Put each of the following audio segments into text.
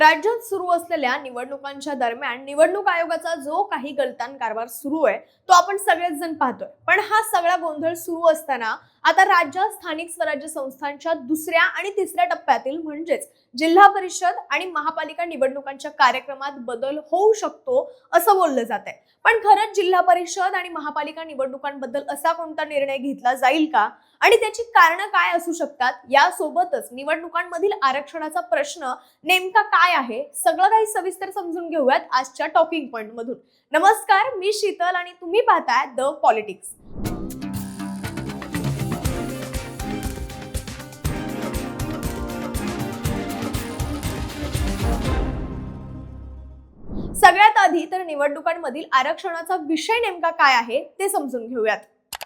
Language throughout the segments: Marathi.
राज्यात सुरू असलेल्या निवडणुकांच्या दरम्यान निवडणूक आयोगाचा जो काही गलतान कारभार सुरू आहे तो आपण सगळेच जण पाहतोय. पण हा सगळा गोंधळ सुरू असताना आता राज्यात स्थानिक स्वराज्य संस्थांच्या दुसऱ्या आणि तिसऱ्या टप्प्यातील म्हणजेच जिल्हा परिषद आणि महापालिका निवडणुकांच्या कार्यक्रमात बदल होऊ शकतो असं बोललं जात आहे. पण खरंच जिल्हा परिषद आणि महापालिका निवडणुकांबद्दल असा कोणता निर्णय घेतला जाईल का? आणि त्याची कारणं काय असू शकतात? यासोबतच निवडणुकांमधील आरक्षणाचा प्रश्न नेमका काय आहे? सगळं काही सविस्तर समजून घेऊयात आजच्या टॉकिंग पॉइंट मधून नमस्कार मी शीतल आणि तुम्ही पाहताय द पॉलिटिक्स. सगळ्यात आधी तर निवडणुकांमधील आरक्षणाचा विषय नेमका काय आहे ते समजून घेऊयात.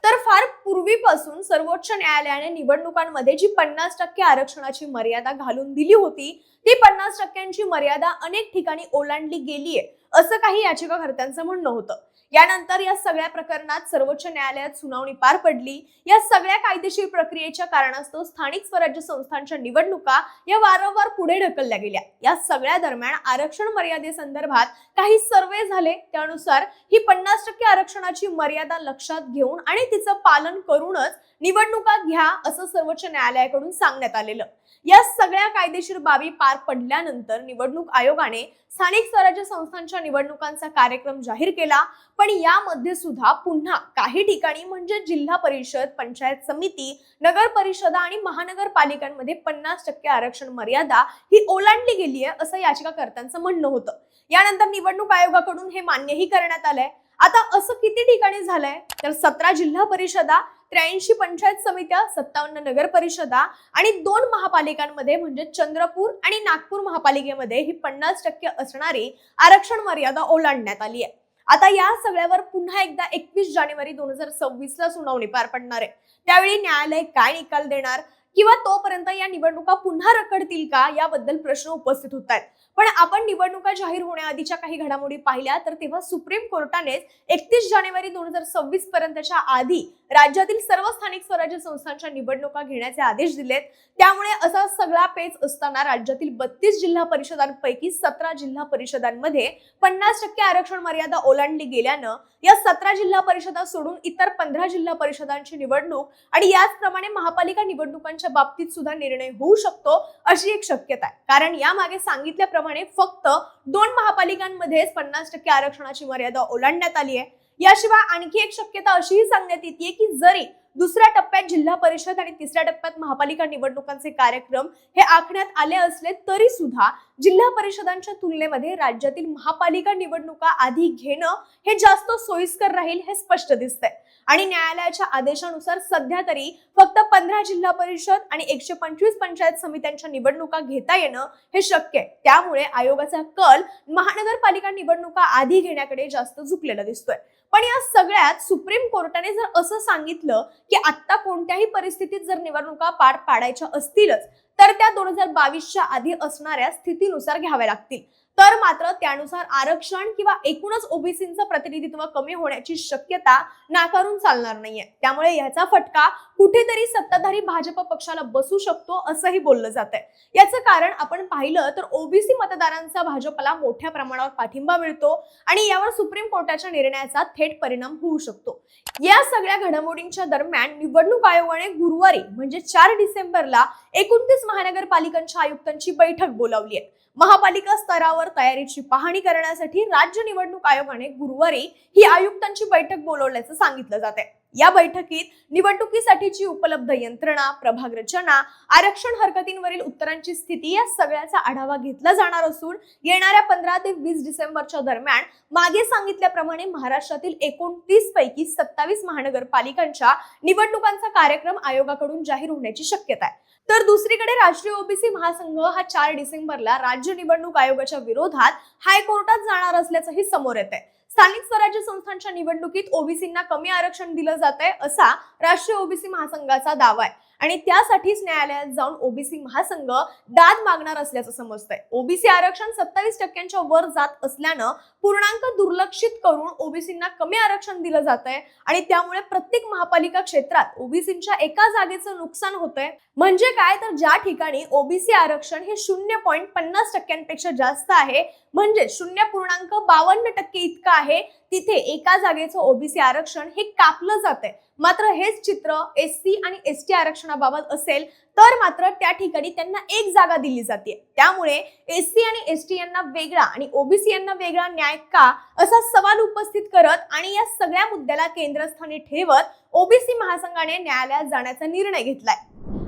तर फार पूर्वीपासून सर्वोच्च न्यायालयाने निवडणुकांमध्ये जी पन्नास टक्के आरक्षणाची मर्यादा घालून दिली होती ती पन्नास टक्क्यांची मर्यादा अनेक ठिकाणी ओलांडली गेलीये. असं काही याचिकाकर्त्यांचं म्हणणं होतं. यानंतर या सगळ्या प्रकरणात सर्वोच्च न्यायालयात सुनावणी पार पडली. या सगळ्या कायदेशीर प्रक्रियेच्या कारणास्तव स्थानिक स्वराज्य संस्थांच्या निवडणुका या वारंवार पुढे ढकलल्या गेल्या. या सगळ्या दरम्यान आरक्षण मर्यादेसंदर्भात काही सर्वे झाले. त्यानुसार ही पन्नास टक्के आरक्षणाची मर्यादा लक्षात घेऊन आणि तिचं पालन करूनच निवडणुका घ्या असं सर्वोच्च न्यायालयाकडून सांगण्यात आलेलं. या सगळ्या कायदेशीर बाबी पार पडल्यानंतर निवडणूक आयोगाने स्थानिक स्वराज्य संस्थांच्या निवडणुकांचा कार्यक्रम जाहीर केला. पण यामध्ये सुद्धा पुन्हा काही ठिकाणी म्हणजे जिल्हा परिषद पंचायत समिती नगर परिषदा आणि महानगरपालिकांमध्ये पन्नास टक्के आरक्षण मर्यादा ही ओलांडली गेली आहे असं याचिकाकर्त्यांचं म्हणणं होतं. यानंतर निवडणूक आयोगाकडून हे मान्यही करण्यात आलंय. आता असं किती ठिकाणी झालंय? तर सतरा जिल्हा परिषदा त्र्याऐंशी पंचायत समित्या सत्तावन्न नगर परिषदा आणि दोन महापालिकांमध्ये म्हणजे चंद्रपूर आणि नागपूर महापालिकेमध्ये ही पन्नास टक्के असणारी आरक्षण मर्यादा ओलांडण्यात आली आहे. आता या सगळ्यावर पुन्हा एकदा एकवीस जानेवारी दोन हजार सव्वीस ला सुनावणी पार पडणार आहे. त्यावेळी न्यायालय काय निकाल देणार? किंवा तोपर्यंत या निवडणुका पुन्हा रखडतील का? याबद्दल प्रश्न उपस्थित होत आहेत. पण आपण निवडणुका जाहीर होण्याआधीच्या काही घडामोडी पाहिल्या तर तेव्हा सुप्रीम कोर्टाने एकतीस जानेवारी दोन हजार सव्वीस पर्यंतच्या आधी राज्यातील सर्व स्थानिक स्वराज्य संस्थांच्या निवडणुका घेण्याचे आदेश दिलेत. त्यामुळे असा सगळा पेच असताना राज्यातील बत्तीस जिल्हा परिषदांपैकी सतरा जिल्हा परिषदांमध्ये पन्नास टक्के आरक्षण मर्यादा ओलांडली गेल्यानं या सतरा जिल्हा परिषदा सोडून इतर पंधरा जिल्हा परिषदांची निवडणूक आणि याचप्रमाणे महापालिका निवडणुकांच्या बाबतीत सुद्धा निर्णय होऊ शकतो अशी एक शक्यता आहे. कारण यामागे सांगितल्याप्रमाणे फक्त दोन महापालिकांमध्येच पन्नास टक्के आरक्षणाची मर्यादा ओलांडण्यात आली आहे. याशिवाय आणखी एक शक्यता अशीही सांगण्यात येते की जरी दुसऱ्या टप्प्यात जिल्हा परिषद आणि तिसऱ्या टप्प्यात महापालिका निवडणुकांचे कार्यक्रम हे आखण्यात आले असले तरी सुद्धा जिल्हा परिषदांच्या तुलनेमध्ये राज्यातील महापालिका निवडणुका आधी घेणं हे जास्त सोयीस्कर राहील हे स्पष्ट दिसतंय. आणि न्यायालयाच्या आदेशानुसार सध्या तरी फक्त पंधरा जिल्हा परिषद आणि एकशे पंचवीस पंचायत समित्यांच्या निवडणुका घेता येणं हे शक्य आहे. त्यामुळे आयोगाचा कल महानगरपालिका निवडणुका आधी घेण्याकडे जास्त झुकलेला दिसतोय. पण या सगळ्यात सुप्रीम कोर्टाने जर असं सांगितलं की आता कोणत्याही परिस्थितीत जर निवडणुका पार पाडायच्या असतीलच तर त्या दोन हजार बावीसच्या आधी असणाऱ्या स्थितीनुसार घ्याव्या लागतील. तर मात्र त्यानुसार आरक्षण किंवा एकूणच ओबीसीचं प्रतिनिधित्व कमी होण्याची शक्यता नाकारून चालणार नाहीये. त्यामुळे याचा फटका कुठेतरी सत्ताधारी भाजप पक्षाला बसू शकतो असंही बोललं जात आहे याचं कारण आपण पाहिलं तर ओबीसी मतदारांचा भाजपला मोठ्या प्रमाणावर पाठिंबा मिळतो आणि यावर सुप्रीम कोर्टाच्या निर्णयाचा थेट परिणाम होऊ शकतो. या सगळ्या घडामोडींच्या दरम्यान निवडणूक आयोगाने गुरुवारी म्हणजे चार डिसेंबरला एकोणतीस महानगरपालिकांच्या आयुक्तांची बैठक बोलावली आहे. महापालिका स्तरावर तयारीची पाहणी करण्यासाठी राज्य निवडणूक आयोगाने गुरुवारी ही आयुक्तांची बैठक बोलवल्याचं सांगितलं जात आहे या बैठकीत निवडणुकीसाठीची उपलब्ध यंत्रणा प्रभाग रचना आरक्षण हरकतींवरील उत्तरांची स्थिती या सगळ्याचा आढावा घेतला जाणार असून येणाऱ्या पंधरा ते वीस डिसेंबरच्या दरम्यान मागे सांगितल्याप्रमाणे महाराष्ट्रातील एकोणतीस पैकी सत्तावीस महानगरपालिकांच्या निवडणुकांचा कार्यक्रम आयोगाकडून जाहीर होण्याची शक्यता आहे. तर दुसरीकडे राष्ट्रीय ओबीसी महासंघ हा चार डिसेंबरला राज्य निवडणूक आयोगाच्या विरोधात हायकोर्टात जाणार असल्याचंही समोर येत आहे स्थानिक स्वराज्य संस्थांच्या निवडणुकीत ओबीसींना कमी आरक्षण दिलं जात आहे असा राष्ट्रीय ओबीसी महासंघाचा दावा आहे. आणि त्यासाठीच न्यायालयात जाऊन ओबीसी महासंघ दाद मागणार असल्याचं समजतंय. ओबीसी आरक्षण सत्तावीस टक्क्यांच्या वर जात असल्यानं पूर्णांक दुर्लक्षित करून ओबीसींना कमी आरक्षण दिलं जात आहे आणि त्यामुळे प्रत्येक महापालिका क्षेत्रात ओबीसींच्या एका जागेचं नुकसान होतंय. म्हणजे काय? तर ज्या ठिकाणी ओबीसी आरक्षण हे शून्य पॉईंट पन्नास टक्क्यांपेक्षा जास्त आहे म्हणजे शून्य पूर्णांक बावन्न टक्के इतकं आहे तिथे एका जागेचं ओबीसी आरक्षण हे कापलं जातंय. मात्र हेच चित्र एस सी आणि एस टी आरक्षणाबाबत असेल तर मात्र त्या ठिकाणी त्यांना एक जागा दिली जाते त्यामुळे एस सी आणि एस टी यांना वेगळा आणि ओबीसी यांना वेगळा न्याय का? असा सवाल उपस्थित करत आणि या सगळ्या मुद्द्याला केंद्रस्थानी ठेवत ओबीसी महासंघाने न्यायालयात जाण्याचा निर्णय घेतलाय.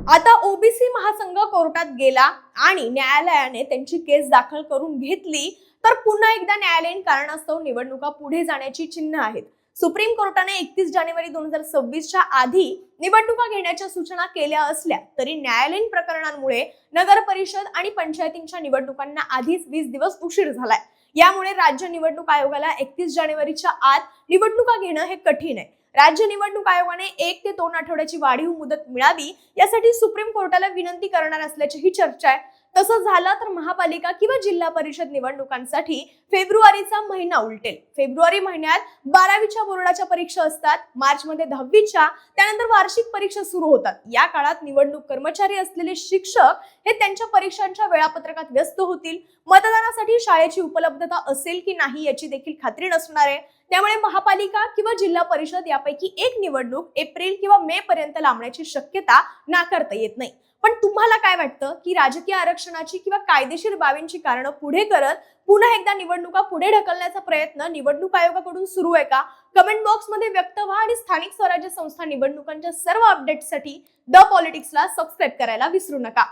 आता ओबीसी महासंघ कोर्टात गेला आणि न्यायालयाने त्यांची केस दाखल करून घेतली तर पुन्हा एकदा न्यायालयीन कारणास्तव निवडणुका पुढे जाण्याची चिन्ह आहेत. सुप्रीम कोर्टाने एकतीस जानेवारी दोन हजार सव्वीसच्या आधी निवडणुका घेण्याच्या सूचना केल्या असल्या तरी न्यायालयीन प्रकरणांमुळे नगर परिषद आणि पंचायतींच्या निवडणुकांना आधीच वीस दिवस उशीर झालाय. यामुळे राज्य निवडणूक आयोगाला एकतीस जानेवारीच्या आत निवडणुका घेणं हे कठीण आहे. राज्य निवडणूक आयोगाने एक ते दोन आठवड्याची वाढीव मुदत मिळावी यासाठी सुप्रीम कोर्टाला विनंती करणार असल्याची चर्चा आहे. तसं झालं तर महापालिका किंवा जिल्हा परिषद निवडणुकांसाठी फेब्रुवारीचा महिना उलटेल. फेब्रुवारी महिन्यात बारावीच्या बोर्डाच्या परीक्षा असतात मार्च मध्ये दहावीच्या त्यानंतर वार्षिक परीक्षा सुरू होतात. या काळात निवडणूक कर्मचारी असलेले शिक्षक हे त्यांच्या परीक्षांच्या वेळापत्रकात व्यस्त होतील. मतदानासाठी शाळेची उपलब्धता असेल की नाही याची देखील खात्री नसणार आहे. त्यामुळे महापालिका किंवा जिल्हा परिषद यापैकी एक निवडणूक एप्रिल किंवा मे पर्यंत लांबण्याची शक्यता नाकारता येत नाही. पण तुम्हाला काय वाटतं की राजकीय आरक्षणाची किंवा कायदेशीर बाबींची कारणं पुढे करत पुन्हा एकदा निवडणुका पुढे ढकलण्याचा प्रयत्न निवडणूक आयोगाकडून सुरू आहे का? कमेंट बॉक्समध्ये व्यक्त व्हा आणि स्थानिक स्वराज्य संस्था निवडणुकांच्या सर्व अपडेट्ससाठी द पॉलिटिक्सला सबस्क्राईब करायला विसरू नका.